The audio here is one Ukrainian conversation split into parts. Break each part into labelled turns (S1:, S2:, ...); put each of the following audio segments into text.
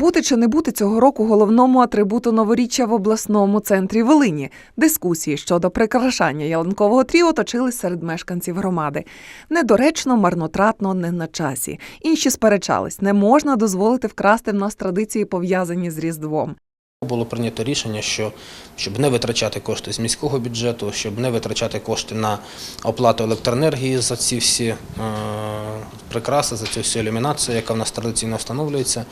S1: Бути чи не бути цього року головному атрибуту новоріччя в обласному центрі Волині. Дискусії щодо прикрашання ялинкового тріо точились серед мешканців громади. Недоречно, марнотратно, не на часі. Інші сперечались, не можна дозволити вкрасти в нас традиції, пов'язані з Різдвом.
S2: Було прийнято рішення, що щоб не витрачати кошти з міського бюджету, щоб не витрачати кошти на оплату електроенергії за ці всі е, прикраси, за цю всю ілюмінацію, яка в нас традиційно встановлюється.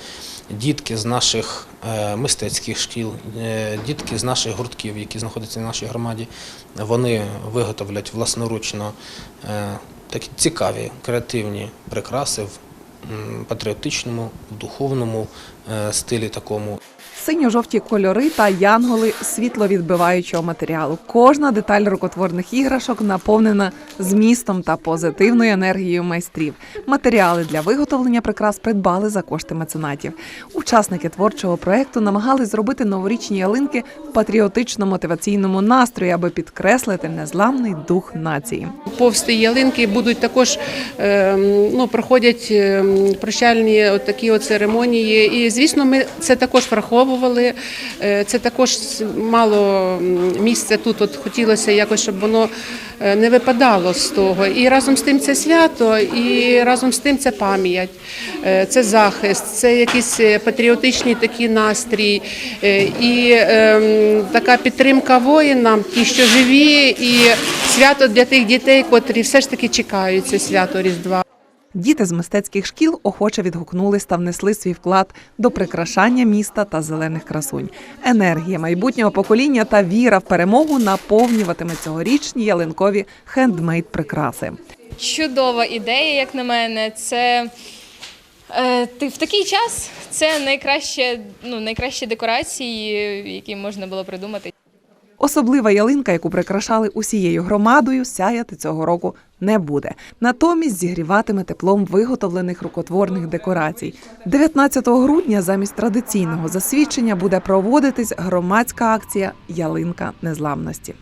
S2: Дітки з наших е, мистецьких шкіл, е, дітки з наших гуртків, які знаходяться в нашій громаді, вони виготовлять власноручно е, такі цікаві креативні прикраси в патріотичному, духовному е, стилі такому.
S1: Синьо-жовті кольори та янголи світловідбиваючого матеріалу. Кожна деталь рукотворних іграшок наповнена змістом та позитивною енергією майстрів. Матеріали для виготовлення прикрас придбали за кошти меценатів. Учасники творчого проекту намагались зробити новорічні ялинки в патріотично-мотиваційному настрої, аби підкреслити незламний дух нації.
S3: Повсти ялинки будуть також е, ну, проходять е, прощальні от такі от церемонії. І звісно, ми це також враховували. Е, Це також мало місця тут. От хотілося якось, щоб воно е, не випадало з того. І разом з тим це свято, і разом з тим це пам'ять, е, це захист, це якийсь е, патріотичний такий настрій і ем, така підтримка воїнам, ті, що живі, і свято для тих дітей, котрі все ж таки чекають це свято Різдва.
S1: Діти з мистецьких шкіл охоче відгукнулись та внесли свій вклад до прикрашання міста та зелених красунь. Енергія майбутнього покоління та віра в перемогу наповнюватиме цьогорічні ялинкові хендмейд прикраси.
S4: Чудова ідея, як на мене. Це е, ти- в такий час це найкраще, ну, найкращі декорації, які можна було придумати.
S1: Особлива ялинка, яку прикрашали усією громадою, сяяти цього року не буде. Натомість зігріватиме теплом виготовлених рукотворних декорацій. 19 грудня замість традиційного засвідчення буде проводитись громадська акція Ялинка незламності.